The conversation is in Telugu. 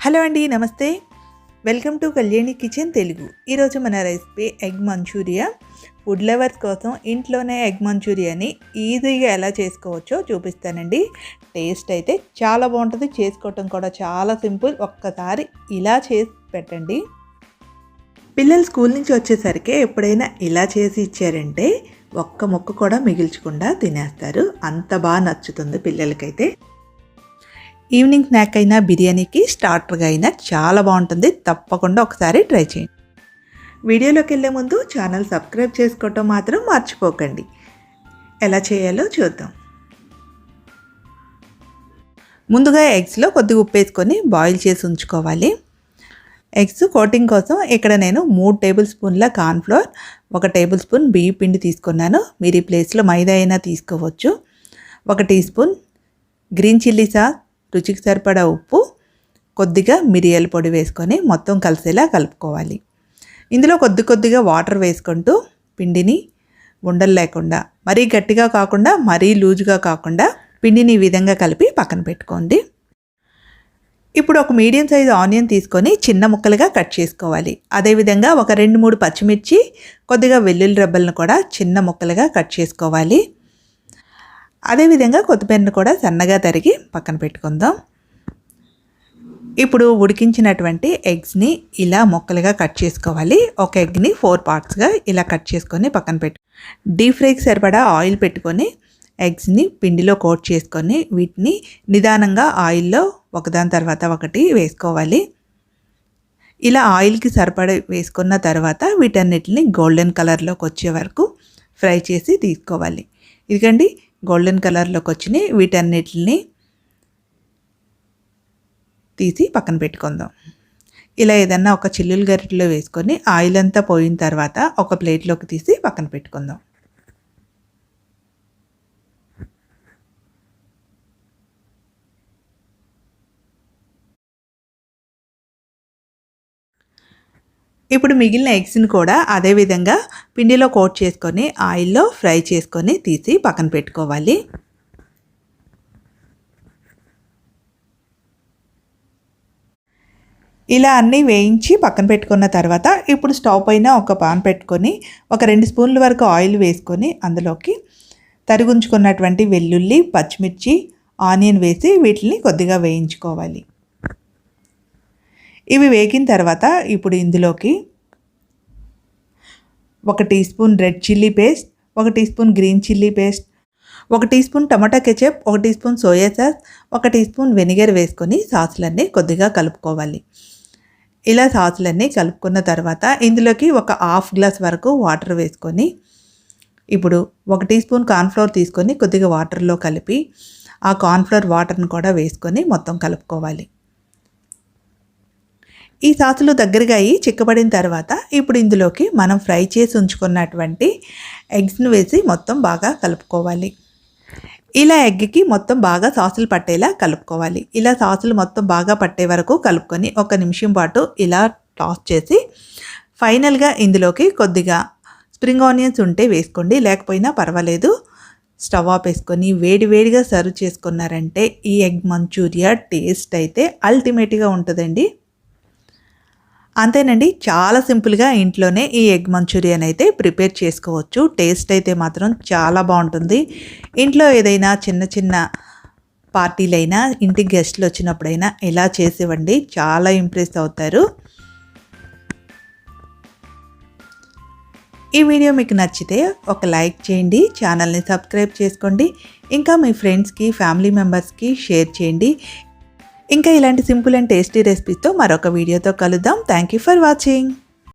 హలో అండి నమస్తే. Welcome to Kalyani kitchen Telugu. ఈరోజు మన recipe egg Manchuria. Food lovers కోసం ఇంట్లోనే ఎగ్ మంచూరియాని ఈజీగా ఎలా చేసుకోవచ్చో చూపిస్తానండి. టేస్ట్ అయితే చాలా బాగుంటుంది చేసుకోవటం కూడా చాలా సింపుల్. ఒక్కసారి ఇలా చేసి పెట్టండి. పిల్లలు స్కూల్ నుంచి వచ్చేసరికి ఎప్పుడైనా ఇలా చేసి ఇచ్చారంటే ఒక్క ముక్క కూడా మిగిల్చకుండా తినేస్తారు. అంత బాగా నచ్చుతుంది పిల్లలకైతే. ఈవినింగ్ స్నాక్ అయినా బిర్యానీకి స్టార్టర్గా అయినా చాలా బాగుంటుంది. తప్పకుండా ఒకసారి ట్రై చేయండి. వీడియోలోకి వెళ్ళే ముందు ఛానల్ సబ్స్క్రైబ్ చేసుకోవటం మాత్రం మర్చిపోకండి. ఎలా చేయాలో చూద్దాం. ముందుగా ఎగ్స్లో కొద్దిగా ఉప్పు వేసుకొని బాయిల్ చేసి ఉంచుకోవాలి. ఎగ్స్ కోటింగ్ కోసం ఇక్కడ నేను మూడు టేబుల్ స్పూన్ల కార్న్ఫ్లోర్ ఒక టేబుల్ స్పూన్ బియ్య పిండి తీసుకున్నాను. మీరు ఈ ప్లేస్లో మైదా అయినా తీసుకోవచ్చు. ఒక teaspoon green chilli sauce రుచికి సరిపడా ఉప్పు కొద్దిగా మిరియాల పొడి వేసుకొని మొత్తం కలిసేలా కలుపుకోవాలి. ఇందులో కొద్ది కొద్దిగా వాటర్ వేసుకుంటూ పిండిని ఉండలు లేకుండా మరీ గట్టిగా కాకుండా మరీ లూజుగా కాకుండా పిండిని ఈ విధంగా కలిపి పక్కన పెట్టుకోండి. ఇప్పుడు ఒక మీడియం సైజు ఆనియన్ తీసుకొని చిన్న ముక్కలుగా కట్ చేసుకోవాలి. అదేవిధంగా ఒక రెండు మూడు పచ్చిమిర్చి కొద్దిగా వెల్లుల్లి రెబ్బలను కూడా చిన్న ముక్కలుగా కట్ చేసుకోవాలి. అదేవిధంగా కొత్తిమీరను కూడా సన్నగా తరిగి పక్కన పెట్టుకుందాం. ఇప్పుడు ఉడికించినటువంటి ఎగ్స్ని ఇలా ముక్కలుగా కట్ చేసుకోవాలి. ఒక ఎగ్ని ఫోర్ పార్ట్స్గా ఇలా కట్ చేసుకొని పక్కన పెట్టు. డీప్ ఫ్రైకి సరిపడా ఆయిల్ పెట్టుకొని ఎగ్స్ని పిండిలో కోట్ చేసుకొని వీటిని నిదానంగా ఆయిల్లో ఒకదాని తర్వాత ఒకటి వేసుకోవాలి. ఇలా ఆయిల్కి సరిపడ వేసుకున్న తర్వాత వీటన్నిటిని గోల్డెన్ కలర్లోకి వచ్చే వరకు ఫ్రై చేసి తీసుకోవాలి. ఇదిగండి గోల్డెన్ కలర్లోకి వచ్చినాయి. వీటన్నిటిని తీసి పక్కన పెట్టుకుందాం. ఇలా ఏదన్నా ఒక చిల్లులు గరిటెలో వేసుకొని ఆయిల్ అంతా పోయిన తర్వాత ఒక ప్లేట్లోకి తీసి పక్కన పెట్టుకుందాం. ఇప్పుడు మిగిలిన ఎగ్స్ని కూడా అదేవిధంగా పిండిలో కోట్ చేసుకొని ఆయిల్లో ఫ్రై చేసుకొని తీసి పక్కన పెట్టుకోవాలి. ఇలా అన్నీ వేయించి పక్కన పెట్టుకున్న తర్వాత ఇప్పుడు స్టవ్ పైన ఒక పాన్ పెట్టుకొని ఒక రెండు స్పూన్ల వరకు ఆయిల్ వేసుకొని అందులోకి తరుగుంచుకున్నటువంటి వెల్లుల్లి పచ్చిమిర్చి ఆనియన్ వేసి వీటిని కొద్దిగా వేయించుకోవాలి. ఇవి వేగిన తర్వాత ఇప్పుడు ఇందులోకి ఒక teaspoon red chilli paste ఒక teaspoon green chilli paste ఒక టీ స్పూన్ టమాటా కెచప్ ఒక టీ స్పూన్ సోయా సాస్ ఒక టీ స్పూన్ వెనిగర్ వేసుకొని సాసులన్నీ కొద్దిగా కలుపుకోవాలి. ఇలా సాసులన్నీ కలుపుకున్న తర్వాత ఇందులోకి ఒక హాఫ్ గ్లాస్ వరకు వాటర్ వేసుకొని ఇప్పుడు ఒక టీ స్పూన్ కార్న్ఫ్లోర్ తీసుకొని కొద్దిగా వాటర్లో కలిపి ఆ కార్న్ఫ్లోర్ వాటర్ని కూడా వేసుకొని మొత్తం కలుపుకోవాలి. ఈ సాసులు దగ్గరగా అయ్యి చిక్కబడిన తర్వాత ఇప్పుడు ఇందులోకి మనం ఫ్రై చేసి ఉంచుకున్నటువంటి ఎగ్స్ను వేసి మొత్తం బాగా కలుపుకోవాలి. ఇలా ఎగ్కి మొత్తం బాగా సాసులు పట్టేలా కలుపుకోవాలి. ఇలా సాసులు మొత్తం బాగా పట్టే వరకు కలుపుకొని ఒక నిమిషం పాటు ఇలా టాస్ చేసి ఫైనల్గా ఇందులోకి కొద్దిగా స్ప్రింగ్ ఆనియన్స్ ఉంటే వేసుకోండి. లేకపోయినా పర్వాలేదు. స్టవ్ ఆఫ్ వేసుకొని వేడివేడిగా సర్వ్ చేసుకున్నారంటే ఈ ఎగ్ మంచూరియా టేస్ట్ అయితే అల్టిమేట్గా ఉంటుందండి. అంతేనండి చాలా సింపుల్గా ఇంట్లోనే ఈ ఎగ్ మంచూరియన్ అయితే ప్రిపేర్ చేసుకోవచ్చు. టేస్ట్ అయితే మాత్రం చాలా బాగుంటుంది. ఇంట్లో ఏదైనా చిన్న చిన్న పార్టీలైనా ఇంటికి గెస్ట్లు వచ్చినప్పుడైనా ఇలా చేసివ్వండి చాలా ఇంప్రెస్ అవుతారు. ఈ వీడియో మీకు నచ్చితే ఒక లైక్ చేయండి ఛానల్ని సబ్స్క్రైబ్ చేసుకోండి. ఇంకా మీ ఫ్రెండ్స్కి ఫ్యామిలీ మెంబర్స్కి షేర్ చేయండి. ఇంకా ఇలాంటి సింపుల్ అండ్ టేస్టీ రెసిపీతో మరొక వీడియోతో కలుద్దాం. Thank you for watching